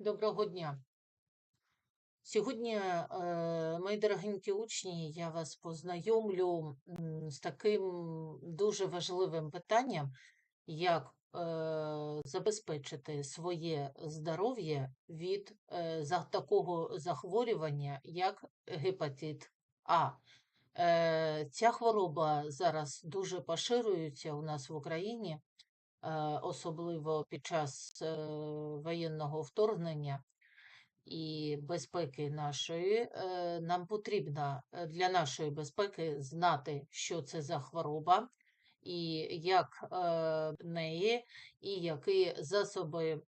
Доброго дня. Сьогодні, е, мої дорогенькі учні, я вас познайомлю з таким дуже важливим питанням, як е, забезпечити своє здоров'я від е, такого захворювання, як гепатит А. Ця хвороба зараз дуже поширюється у нас в Україні, особливо під час е, воєнного вторгнення і безпеки нашої, е, нам потрібно е, для нашої безпеки знати, що це за хвороба, і як е, неї, і які засоби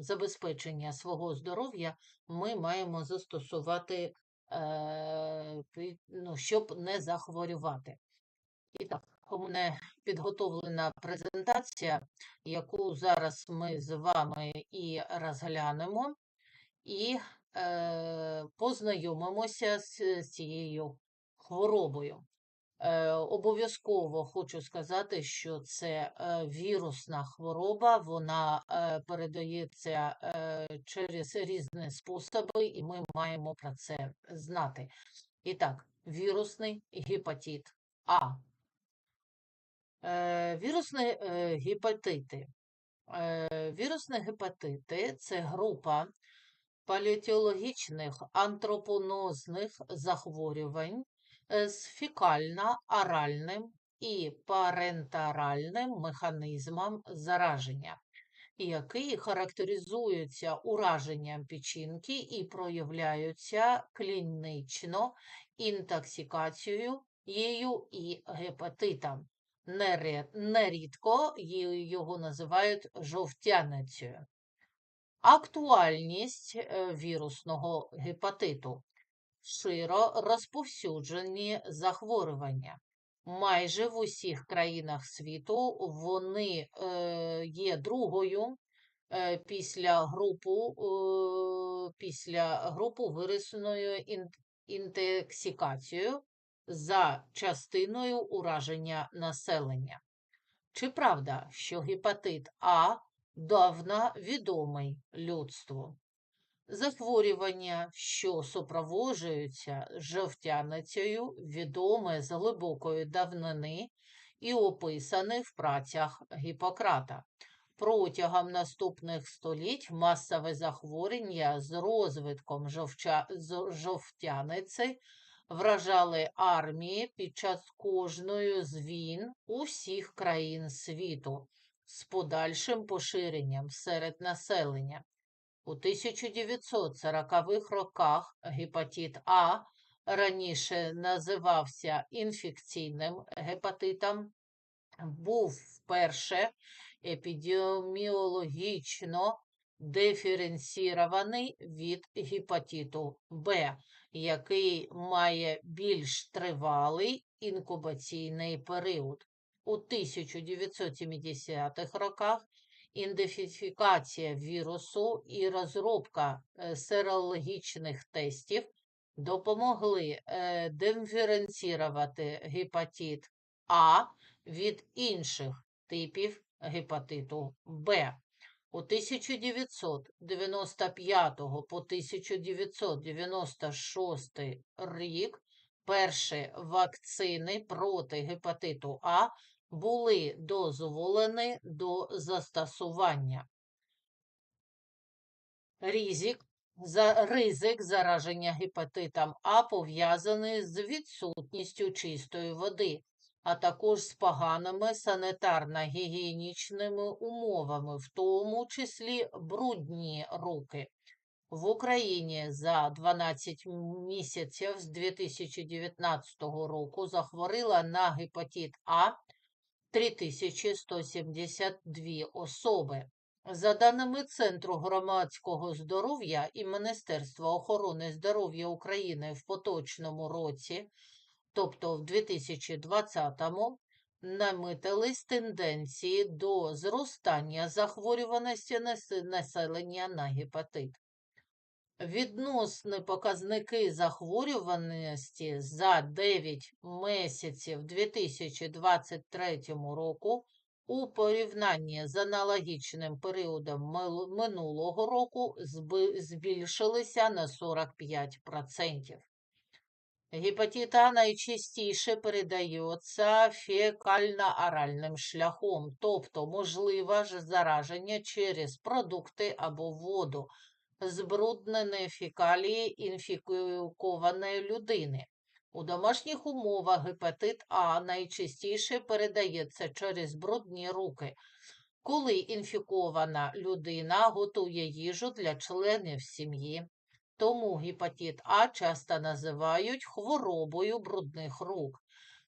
забезпечення свого здоров'я ми маємо застосувати, е, ну, щоб не захворювати. І так, мене підготовлена презентація, яку зараз ми з вами і розглянемо і е, познайомимося з, цією хворобою. Е, обов'язково хочу сказати, що це е, вірусна хвороба, вона е, передається е, через різні способи, і ми маємо про це знати. І так, вірусний гепатит А. Е, вірусні е, гепатити. Е, вірусні гепатити це група палеотіологічних антропонозних захворювань е, з фекально-оральним і парентеральним механізмом зараження, які характеризуються ураженням печінки і проявляються клінічно інтоксикацією її і гепатитом. Нерідко його називають жовтяницею. Актуальність е, вірусного гепатиту. Широ розповсюджені захворювання. Майже в усіх країнах світу вони е, є другою е, після групу, після групу вирисною інтоксикацією за частиною ураження населення. Чи правда, що гепатит А давно відомий людству? Захворювання, що супроводжуються жовтяницею, відоме з глибокої давнини і описане в працях Гіппократа. Протягом наступних століть масове захворювання з розвитком жовча... жовтяниці вражали армії під час кожної з війн усіх країн світу з подальшим поширенням серед населення. У 1940-х роках гепатит А раніше називався інфекційним гепатитом, був вперше епідеміологічно диференцірований від гепатиту Б, який має більш тривалий інкубаційний період. У 1970-х роках ідентифікація вірусу і розробка е, серологічних тестів допомогли е, диференцірувати гепатит А від інших типів гепатиту Б. У 1995 по 1996 рік перші вакцини проти гепатиту А були дозволені до застосування. Ризик, за, ризик зараження гепатитом А пов'язаний з відсутністю чистої води, а також з поганими санітарно-гігієнічними умовами, в тому числі брудні руки. В Україні за 12 місяців з 2019 року захворіла на гепатит А 3172 особи. За даними Центру громадського здоров'я і Міністерства охорони здоров'я України в поточному році, тобто в 2020-му, намітились тенденції до зростання захворюваності населення на гепатит. Відносні показники захворюваності за 9 місяців 2023 року у порівнянні з аналогічним періодом минулого року збільшилися на 45%. Гепатит А найчастіше передається фекально-оральним шляхом, тобто можливе ж зараження через продукти або воду, збруднені фекалії інфікованої людини. У домашніх умовах гепатит А найчастіше передається через брудні руки, коли інфікована людина готує їжу для членів сім'ї. Тому гепатит А часто називають хворобою брудних рук.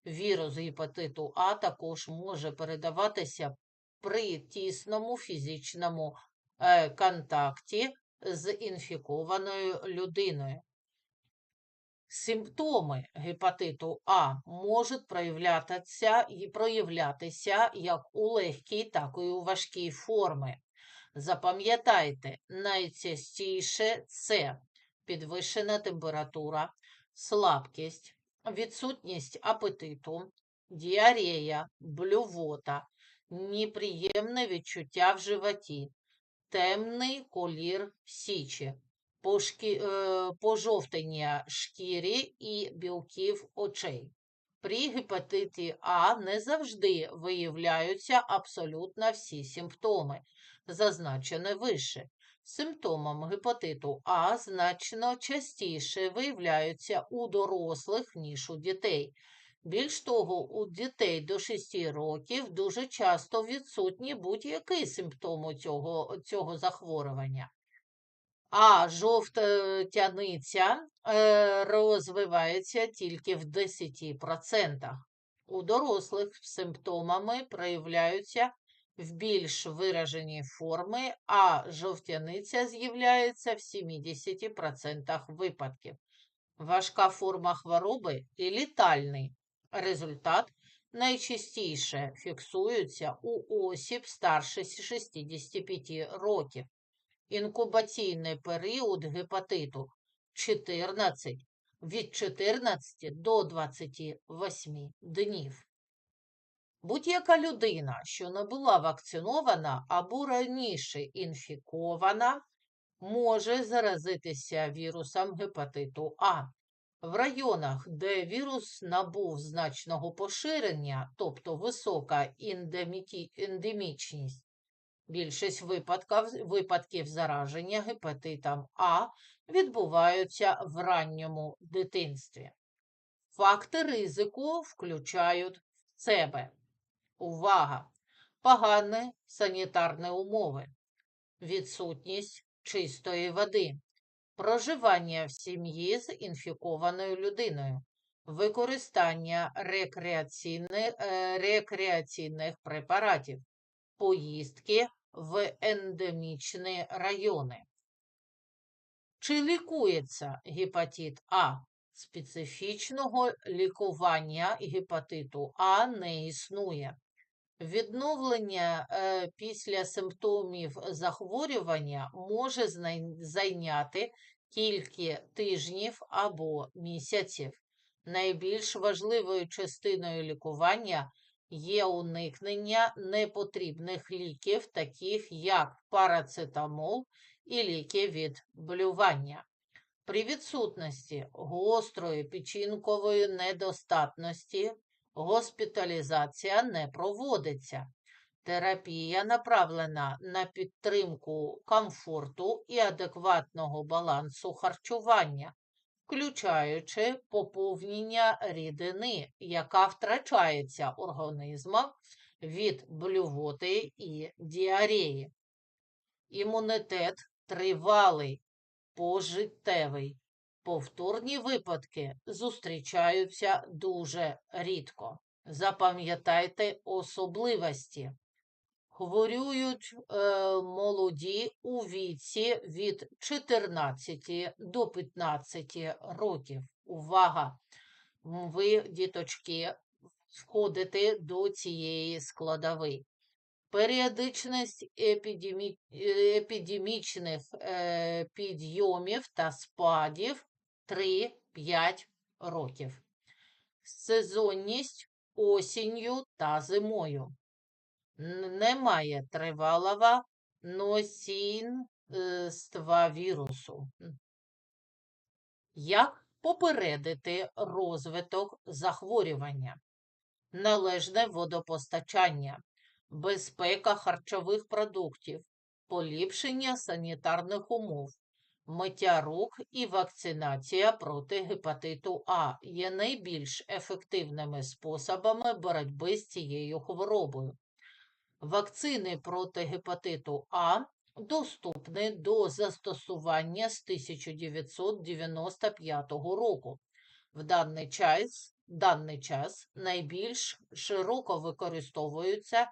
Вірус гепатиту А також може передаватися при тісному фізичному е, контакті з інфікованою людиною. Симптоми гепатиту А можуть проявлятися і проявлятися як у легкій, так і у важкій формі. Запам'ятайте, найчастіше це підвищена температура, слабкість, відсутність апетиту, діарея, блювота, неприємне відчуття в животі, темний колір січі, пошкі, е, пожовтення шкіри і білків очей. При гепатиті А не завжди виявляються абсолютно всі симптоми, зазначені вище. Симптомом гепатиту А значно частіше виявляються у дорослих, ніж у дітей. Більш того, у дітей до 6 років дуже часто відсутні будь-які симптоми цього, цього захворювання. А жовтяниця е, розвивається тільки в 10%. У дорослих симптомами проявляються в більш вираженій формі, а жовтяниця з'являється в 70% випадків. Важка форма хвороби і літальний результат найчастіше фіксуються у осіб старше 65 років. Інкубаційний період гепатиту 14 від 14 до 28 днів. Будь-яка людина, що не була вакцинована або раніше інфікована, може заразитися вірусом гепатиту А. В районах, де вірус набув значного поширення, тобто висока ендемічність, більшість випадків, випадків зараження гепатитом А відбуваються в ранньому дитинстві. Факти ризику включають в себе увага, погані санітарні умови, відсутність чистої води, проживання в сім'ї з інфікованою людиною, використання рекреаційних, е, рекреаційних препаратів, поїздки в ендемічні райони. Чи лікується гепатит А? Специфічного лікування гепатиту А не існує. Відновлення е, після симптомів захворювання може зайняти кілька тижнів або місяців. Найбільш важливою частиною лікування є уникнення непотрібних ліків, таких як парацетамол і ліки від блювання. При відсутності гострої печінкової недостатності госпіталізація не проводиться. Терапія направлена на підтримку комфорту і адекватного балансу харчування, включаючи поповнення рідини, яка втрачається організмом від блювоти і діареї. Імунітет тривалий, пожиттєвий. Повторні випадки зустрічаються дуже рідко. Запам'ятайте особливості. Хворюють е, молоді у віці від 14 до 15 років. Увага! Ви, діточки, входите до цієї складової. Періодичність епідемі... епідемічних е, підйомів та спадів 3-5 років. Сезонність осінню та зимою. немає тривалого носінства вірусу. Як попередити розвиток захворювання? Належне водопостачання, безпека харчових продуктів, поліпшення санітарних умов, миття рук і вакцинація проти гепатиту А є найбільш ефективними способами боротьби з цією хворобою. Вакцини проти гепатиту А доступні до застосування з 1995 року. В даний час, даний час найбільш широко використовуються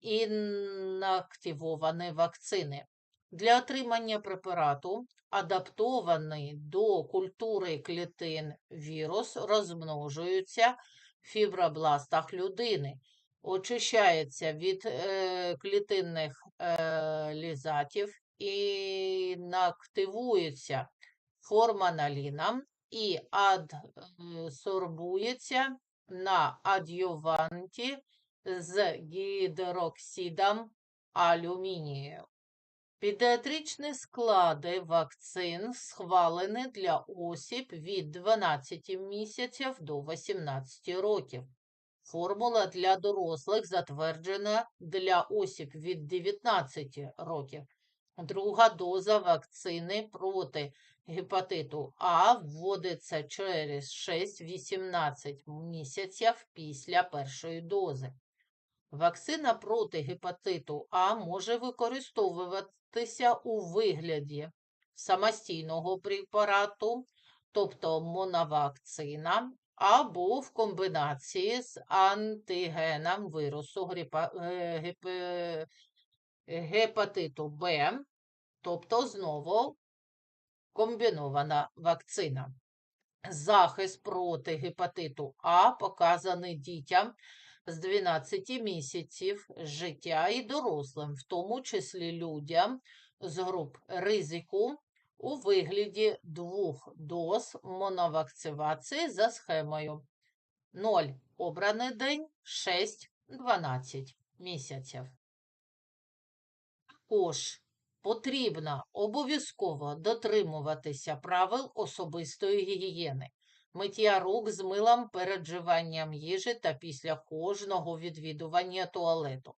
інактивовані вакцини. Для отримання препарату адаптований до культури клітин вірус розмножується в фібробластах людини, очищається від е, клітинних е, лізатів і інактивується форманаліном і адсорбується на адюванті з гідроксидом алюмінію. Педіатричні склади вакцин схвалені для осіб від 12 місяців до 18 років. Формула для дорослих затверджена для осіб від 19 років. Друга доза вакцини проти гепатиту А вводиться через 6-18 місяців після першої дози. Вакцина проти гепатиту А може використовуватися у вигляді самостійного препарату, тобто моновакцина, або в комбінації з антигеном вірусу е, геп- гепатиту Б, тобто знову комбінована вакцина. Захист проти гепатиту А показаний дітям з 12 місяців життя і дорослим, в тому числі людям з груп ризику у вигляді двох доз моновакцинації за схемою 0 обраний день 6-12 місяців. Також потрібно обов'язково дотримуватися правил особистої гігієни, миття рук з милом перед вживанням їжі та після кожного відвідування туалету.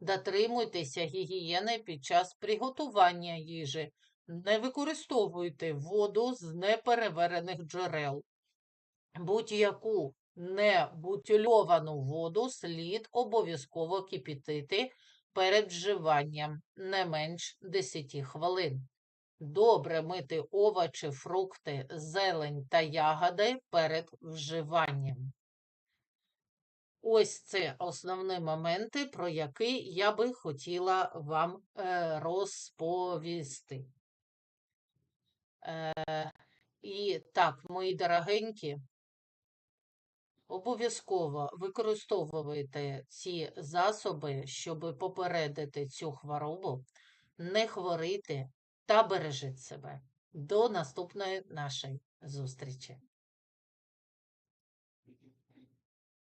Дотримуйтеся гігієни під час приготування їжі. Не використовуйте воду з непереварених джерел. Будь-яку небутильовану воду слід обов'язково кипятити перед вживанням не менш 10 хвилин. Добре мити овочі, фрукти, зелень та ягоди перед вживанням. Ось це основні моменти, про які я би хотіла вам е, розповісти. Е, і так, мої дорогенькі, обов'язково використовуйте ці засоби, щоб попередити цю хворобу, не хворити та бережіть себе. До наступної нашої зустрічі!